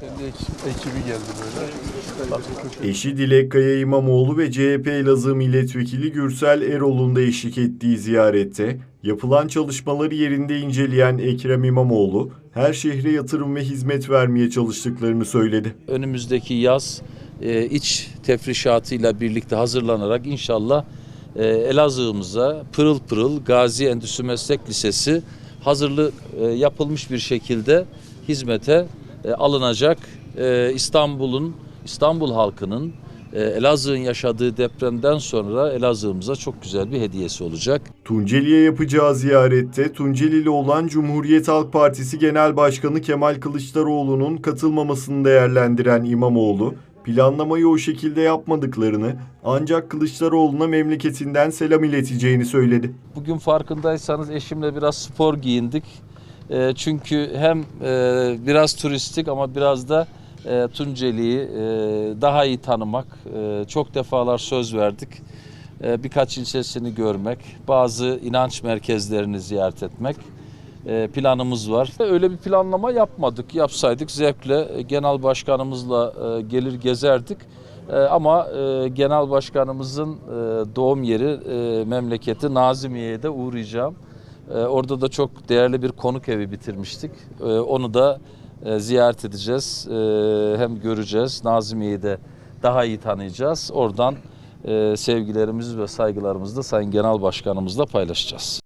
Kendi ekibi geldi böyle. Eşi Dilek Kaya İmamoğlu ve CHP Elazığ Milletvekili Gürsel Erol'un da eşlik ettiği ziyarette yapılan çalışmaları yerinde inceleyen Ekrem İmamoğlu, her şehre yatırım ve hizmet vermeye çalıştıklarını söyledi. önümüzdeki yaz e, iç tefrişatıyla birlikte hazırlanarak inşallah e, Elazığ'ımıza pırıl pırıl Gazi Endüstri Meslek Lisesi hazırlık e, yapılmış bir şekilde hizmete e, alınacak. E, İstanbul'un İstanbul halkının e, Elazığ'ın yaşadığı depremden sonra Elazığ'ımıza çok güzel bir hediyesi olacak. Tunceli'ye yapacağı ziyarette Tuncelili olan Cumhuriyet Halk Partisi Genel Başkanı Kemal Kılıçdaroğlu'nun katılmamasını değerlendiren İmamoğlu, planlamayı o şekilde yapmadıklarını ancak Kılıçdaroğlu'na memleketinden selam ileteceğini söyledi. Bugün farkındaysanız eşimle biraz spor giyindik. E, çünkü hem e, biraz turistik ama biraz da e, Tunceli'yi e, daha iyi tanımak. E, çok defalar söz verdik. E, birkaç ilçesini görmek, bazı inanç merkezlerini ziyaret etmek e, planımız var. Öyle bir planlama yapmadık. Yapsaydık zevkle e, genel başkanımızla e, gelir gezerdik. Ama genel başkanımızın doğum yeri memleketi Nazimiye'ye de uğrayacağım. E, Orada da çok değerli bir konuk evi bitirmiştik. E, Onu da e, ziyaret edeceğiz. E, Hem göreceğiz. Nazimiye'yi de daha iyi tanıyacağız. Oradan e, sevgilerimizi ve saygılarımızı da Sayın Genel Başkanımızla paylaşacağız.